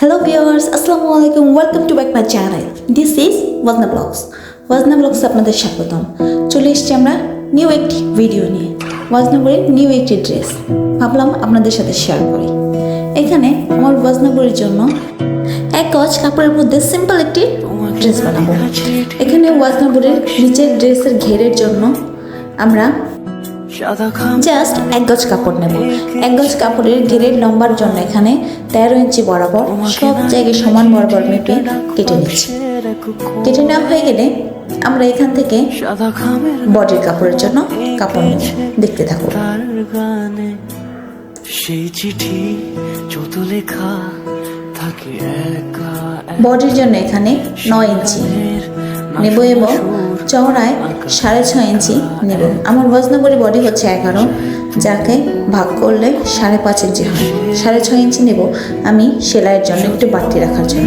Hello viewers আসসালামু আলাইকুম welcome to back my channel this is Wajna vlogs Wajna ব্লগসে আপনাদের স্বাগতম। চলে এসেছি আমরা নিউ একটি ভিডিও নিয়ে। ওয়াজনাবরীর নিউ একটি ড্রেস ভাবলাম আপনাদের সাথে শেয়ার করি। এখানে আমার ওয়াজনাবরীর জন্য এক গজ কাপড়ের মধ্যে সিম্পল একটি ড্রেস বানাবো। এখানে ওয়াজনাবরীর নিচের ড্রেসের ঘেরের জন্য আমরা জাস্ট এক গজ কাপড় নেব। এক গজ কাপড়ের ঘেরের লম্বার জন্য এখানে তেরো ইঞ্চি বরাবর সব জায়গায় সমান বরাবর মেপে কেটে নিচ্ছি। কেটে নেওয়া হয়ে গেলে আমরা এখান থেকে বডির কাপড়ের জন্য কাপড় নেব। দেখতে থাকো সেই চিঠি যত লেখা থাকে। বডির জন্য এখানে নয় ইঞ্চি। নেব এবং চওড়ায় সাড়ে ছয় ইঞ্চি নেব। আমার বজনগরী বডি হচ্ছে এগারো, যাকে ভাগ করলে সাড়ে পাঁচ ইঞ্চি হয়। সাড়ে ছয় ইঞ্চি নেব আমি সেলাইয়ের জন্য একটু বাড়তি রাখার জন্য।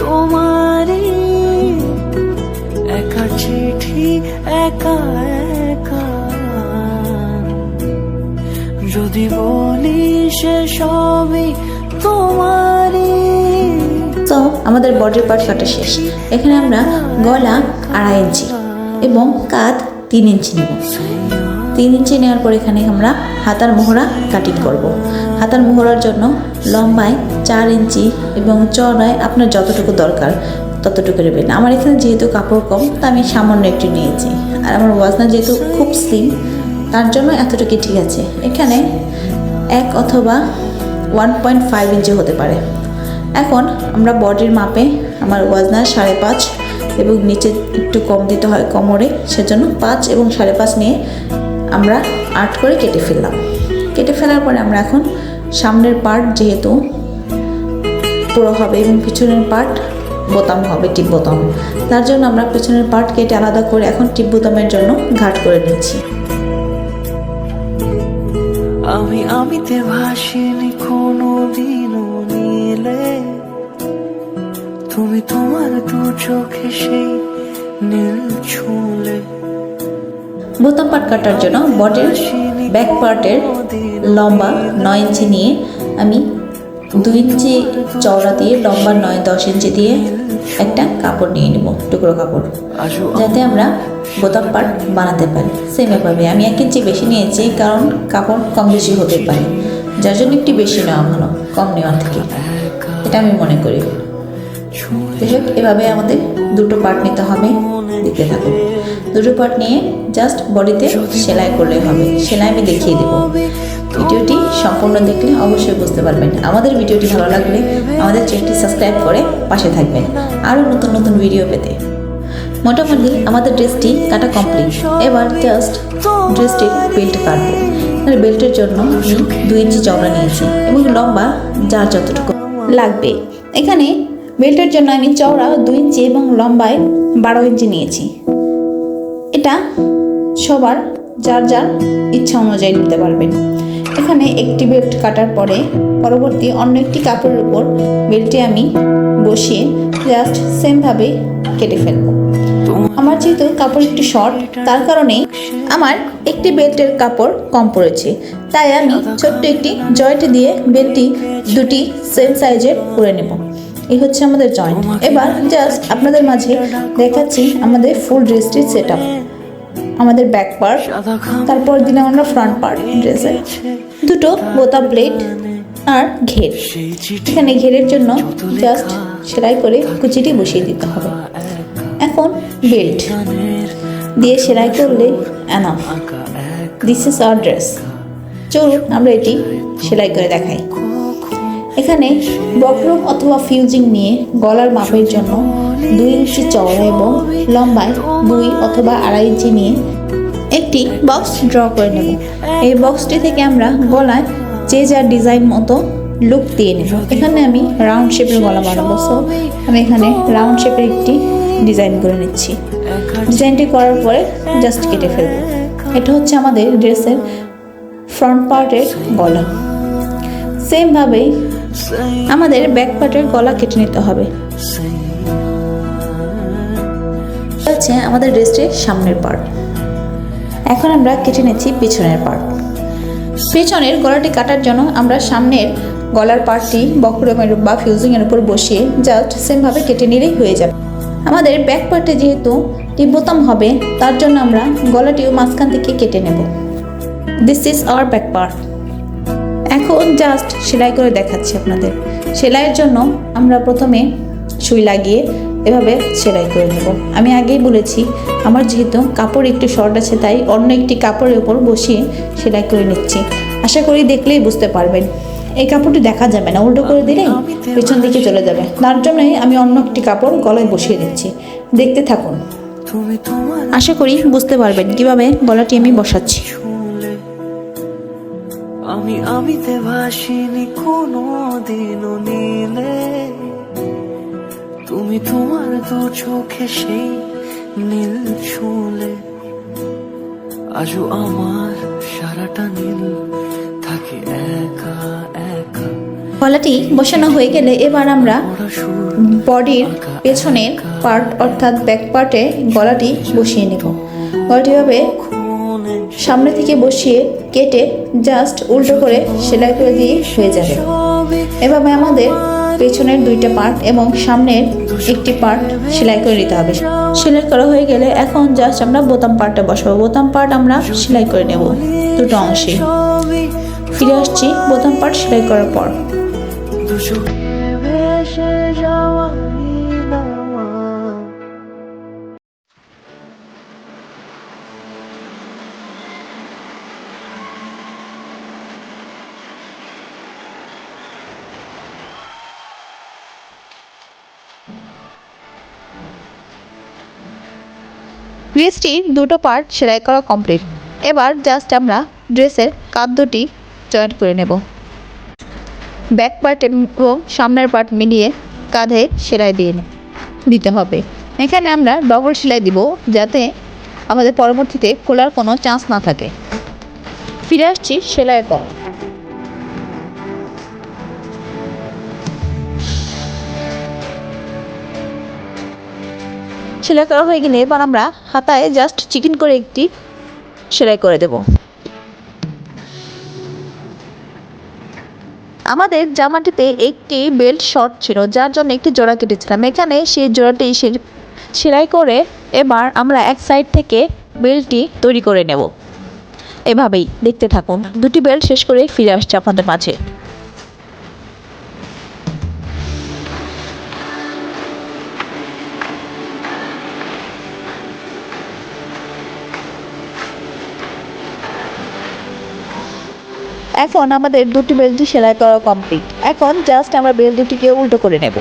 তোমারই আমাদের বডির পার্ট কাটা শেষ। এখানে আমরা গলা আড়াই ইঞ্চি এবং কাঁধ তিন ইঞ্চি নেব। তিন ইঞ্চি নেওয়ার পর এখানে আমরা হাতার মোহরা কাটিং করব। হাতার মোহরার জন্য লম্বায় চার ইঞ্চি এবং চড়ায় আপনার যতটুকু দরকার ততটুকু নেবেন। আমার এখানে যেহেতু কাপড় কম, তা আমি সামান্য একটু নিয়েছি। আর আমার ওয়াজনা যেহেতু খুব স্লিম তার জন্য এতটুকু ঠিক আছে। এখানে এক অথবা ওয়ান পয়েন্ট ফাইভ ইঞ্চি হতে পারে। এখন আমরা বডির মাপে আমার ওয়াজনা সাড়ে পাঁচ এবং নিচে একটু কম দিতে হয় কোমরে, সেজন্য পাঁচ এবং সাড়ে পাঁচ নিয়ে আমরা আট করে কেটে ফেললাম। কেটে ফেলার পরে আমরা এখন সামনের পার্ট যেহেতু পুরো হবে এবং পিছনের পার্ট বোতাম হবে, টিপ বোতাম। তার জন্য আমরা পিছনের পার্ট কেটে আলাদা করে এখন টিপ বোতামের জন্য ঘাট করে নিচ্ছি। আমি আমিতে ভাসিনি কোনো দিনও নীলে তুমি তোমার দু চোখে সেই নীল ছুলে। বোতাম পার্ট কাটার জন্য বডির ব্যাক পার্টের লম্বা নয় ইঞ্চি নিয়ে আমি দুই ইঞ্চি চওড়া দিয়ে লম্বা নয় দশ ইঞ্চি দিয়ে একটা কাপড় নিয়ে নেব টুকরো কাপড় যাতে আমরা বোতাম পার্ট বানাতে পারি। সেম এভাবে আমি এক ইঞ্চি বেশি নিয়েছি কারণ কাপড় কম বেশি হতে পারে যার জন্য একটু বেশি নেওয়া ভালো কম নেওয়ার থেকে। এটা আমি মনে করি। যাই এভাবে আমাদের দুটো পার্ট নিতে হবে। দেখতে থাকুন। দুটো পার্ট নিয়ে জাস্ট বডিতে সেলাই করলে হবে। সেলাই আমি দেখিয়ে দেবো। ভিডিওটি সম্পূর্ণ দেখলে অবশ্যই বুঝতে পারবেন। আমাদের ভিডিওটি ভালো লাগলে আমাদের চ্যানেলটি সাবস্ক্রাইব করে পাশে থাকবেন। আরও নতুন নতুন ভিডিও পেতে। মোটামুটি আমাদের ড্রেসটি কাটা কমপ্লিট এবার জাস্ট ড্রেসটির বেল্ট কাটবো। বেল্টের জন্য দুই ইঞ্চি চওড়া নিয়েছি এবং লম্বা যার যতটুকু লাগবে। এখানে বেল্টের জন্য আমি চওড়া দু ইঞ্চি এবং লম্বায় বারো ইঞ্চি নিয়েছি। এটা সবার যার যার ইচ্ছা অনুযায়ী নিতে পারবেন। এখানে একটি বেল্ট কাটার পরে পরবর্তী অন্য একটি কাপড়ের উপর বেল্টে আমি বসিয়ে জাস্ট সেমভাবে কেটে ফেলব। আমার যেহেতু কাপড় একটু শর্ট তার কারণে আমার একটি বেল্টের কাপড় কম পড়েছে। তাই আমি ছোট্ট একটি জয়েন্ট দিয়ে বেল্টটি দুটি সেম সাইজের করে নেব। এই হচ্ছে আমাদের জয়েন্ট এবার জাস্ট আপনাদের মাঝে দেখাচ্ছি আমাদের ফুল ড্রেসটির সেট আপ আমাদের ব্যাক পার্ট তারপর দিলাম আমরা ফ্রন্ট পার্ট ড্রেসের দুটো বোতা প্লেট আর ঘের। এখানে ঘেরের জন্য জাস্ট সেলাই করে কুচিটি বসিয়ে দিতে হবে। এখন বেল্ট। দিয়ে সেলাই করলে আঁকা দিস ইজ আওয়ার ড্রেস চলুন আমরা এটি সেলাই করে দেখাই। এখানে বক্রম অথবা ফিউজিং নিয়ে গলার মাপের জন্য দুই ইঞ্চি চওড়া এবং লম্বায় দুই অথবা আড়াই ইঞ্চি নিয়ে একটি বক্স ড্র করে নেব। এই বক্সটি থেকে আমরা গলায় যে যার ডিজাইন মতো লুক দিয়ে নেব। এখানে আমি রাউন্ড শেপের গলা বানাবো। সো আমি এখানে রাউন্ড শেপের একটি ডিজাইন করে নিচ্ছি। ডিজাইনটি করার পরে জাস্ট কেটে ফেলব। এটা হচ্ছে আমাদের ড্রেসের ফ্রন্ট পার্টের গলা। সেমভাবেই আমাদের ব্যাক পার্টের গলা কেটে নিতে হবে। হচ্ছে আমাদের ড্রেসটির সামনের পার্ট এখন আমরা কেটে নিচ্ছি পিছনের পার্ট পেছনের গলাটি কাটার জন্য আমরা সামনের গলার পার্টটি বক্রমের বা ফিউজিংয়ের উপর বসিয়ে জাস্ট সেমভাবে কেটে নিলেই হয়ে যাবে। আমাদের ব্যাক পার্টে যেহেতু বোতাম হবে, তার জন্য আমরা গলাটিও মাঝখান থেকে কেটে নেব। This is our back part এখন জাস্ট সেলাই করে দেখাচ্ছি আপনাদের। সেলাইয়ের জন্য আমরা প্রথমে সুই লাগিয়ে এভাবে সেলাই করে নেব। আমি আগেই বলেছি, আমার যেহেতু কাপড় একটু শর্ট আছে, তাই অন্য একটি কাপড়ের উপর বসিয়ে সেলাই করে নিচ্ছি। আশা করি দেখলেই বুঝতে পারবেন। এই কাপড়টি দেখা যাবে না উল্টো করে দিলেই পেছন দিকে চলে যাবে। তার জন্যই আমি অন্য একটি কাপড় গলায় বসিয়ে দিচ্ছি। দেখতে থাকুন। আশা করি বুঝতে পারবেন কীভাবে গলাটি আমি বসাচ্ছি। আমি আমিতে ভাসিনি কোনো দিনও নীলে। তুমি তোমার দু চোখে সেই নীল ছুলে আজও আমার সারাটা নীল গলাটি বসানো হয়ে গেলে এবার আমরা বডির পেছনের পার্ট অর্থাৎ ব্যাক পার্টে গলাটি বসিয়ে নেব। কোনে সামনে থেকে বসিয়ে কেটে জাস্ট উল্টো করে সেলাই করে দিয়ে হয়ে যাবে। এভাবে আমাদের পেছনের দুইটা পার্ট এবং সামনের একটি পার্ট সেলাই করে নিতে হবে। সেলাই করা হয়ে গেলে এখন জাস্ট আমরা বোতাম পার্টটা বসাবো। বোতাম পার্ট আমরা সেলাই করে নেব দুটো অংশে। ফিরে আসছি বোতাম পার্ট সেলাই করার পর। ড্রেসটির দুটো পার্ট সেলাই করা কমপ্লিট এবার জাস্ট আমরা ড্রেসের কাঁধ দুটি জয়েন্ট করে নেব। ব্যাক পার্ট এবং সামনের পার্ট মিলিয়ে কাঁধে সেলাই দিয়ে দিতে হবে। এখানে আমরা ডবল সেলাই দিব যাতে আমাদের পরবর্তীতে খোলার কোনো চান্স না থাকে। ফিরে আসছি সেলাইয়ের পর। সেলাই করা হয়ে গেলে এবার আমরা হাতায় জাস্ট চিকেন করে একটি সেলাই করে দেব। আমাদের জামাটিতে একটি বেল্ট শর্ট ছিল, যার জন্য একটি জোড়া কেটেছিলাম। এখানে সেই জোড়াটি সেলাই করে এবার আমরা এক সাইড থেকে বেল্টটি তৈরি করে নেব। এভাবেই দেখতে থাকুন। দুটি বেল্ট শেষ করে ফিরে আসছে আপনাদের মাঝে। এখন আমাদের দুটি বেল্টই সেলাই করা কমপ্লিট এখন জাস্ট আমরা বেল্ট দুটিকে উল্টো করে নেব।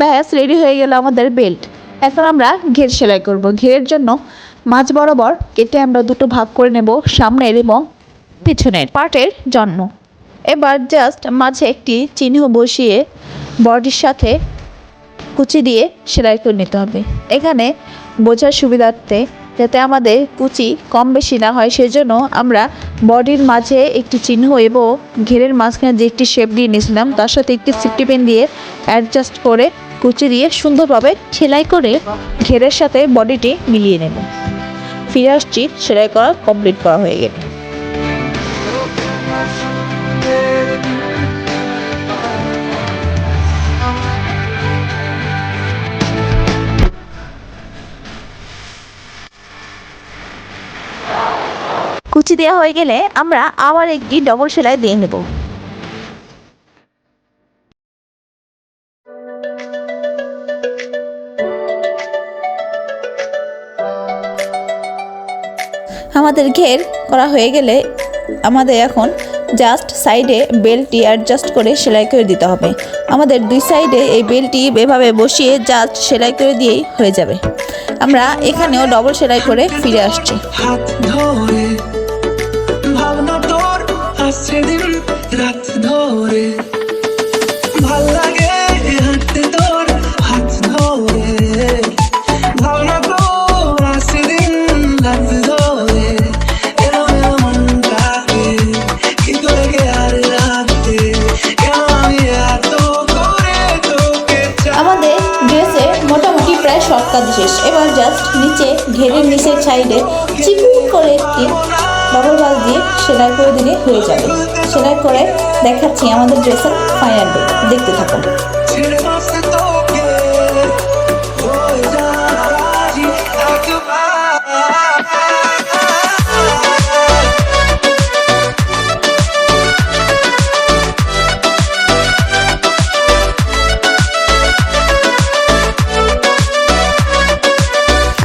ব্যাস রেডি হয়ে গেল আমাদের বেল্ট। এখন আমরা ঘের সেলাই করব। ঘেরের জন্য মাঝ বরাবর কেটে আমরা দুটো ভাগ করে নেব সামনের এবং পিছনের পার্টের জন্য এবার জাস্ট মাঝে একটি চিহ্ন বসিয়ে বডির সাথে কুচি দিয়ে সেলাই করে নিতে হবে। এখানে বোঝার সুবিধার্থে যাতে আমাদের কুচি কম বেশি না হয়, সেজন্য আমরা বডির মাঝে একটি চিহ্ন এবং ঘেরের মাঝখানে যে একটি শেপ দিয়ে নিয়েছিলাম, তার সাথে একটি সিফটি পেন দিয়ে অ্যাডজাস্ট করে কুচি দিয়ে সুন্দরভাবে সেলাই করে ঘেরের সাথে বডিটি মিলিয়ে নেব। ফিরে আসছি, সেলাই করা কমপ্লিট করা হয়ে গেলে কুচি দেওয়া হয়ে গেলে আমরা আবার একটি ডবল সেলাই দিয়ে নেব। আমাদের ঘের করা হয়ে গেলে আমাদের এখন জাস্ট সাইডে বেল্টটি অ্যাডজাস্ট করে সেলাই করে দিতে হবে। আমাদের দুই সাইডে এই বেল্টটি এভাবে বসিয়ে জাস্ট সেলাই করে দিয়েই হয়ে যাবে। আমরা এখানেও ডবল সেলাই করে ফিরে আসছি। আসছে দিন রাত ধরে। ভালো লাগে হাঁটতে তোর হাত ধরে। তো আসছে দিন রাত ধরে। এলো রাখতে কেন আমাদের ড্রেসে মোটামুটি প্রায় সব কাজ শেষ। এবার জাস্ট নিচে ঘেরের নিচের সাইডে চিকুন করে একটি ডবল বাল দিয়ে সেলাই করে দিলে হয়ে যাবে। সেলাই করে দেখাচ্ছি আমাদের ড্রেসের ফাইনাল লুক দেখতে থাকুন।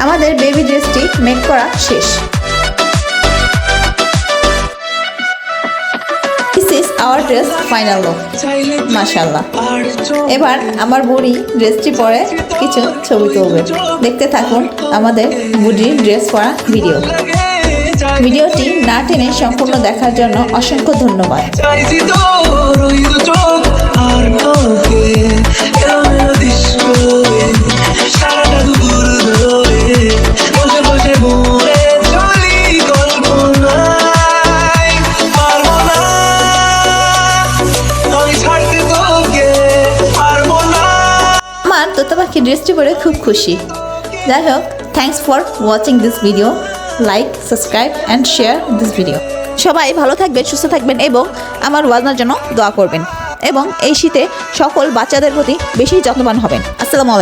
আমাদের বেবি ড্রেসটি মেক করা শেষ। ফাইনাল লুক মাশাল্লাহ এবার আমার বুড়ি ড্রেসটি পরে কিছু ছবি তুলবে। দেখতে থাকুন আমাদের বুড়ির ড্রেস পরা ভিডিও। ভিডিওটি না টেনে সম্পূর্ণ দেখার জন্য অসংখ্য ধন্যবাদ। আমার তোমাকে ড্রেসটি পরে খুব খুশি। যাই হোক thanks for watching this video like subscribe and share this video সবাই ভালো থাকবেন, সুস্থ থাকবেন এবং আমার ওয়াজনার জন্য দোয়া করবেন। এবং এই শীতে সকল বাচ্চাদের প্রতি বেশি যত্নবান হবেন। আসসালামু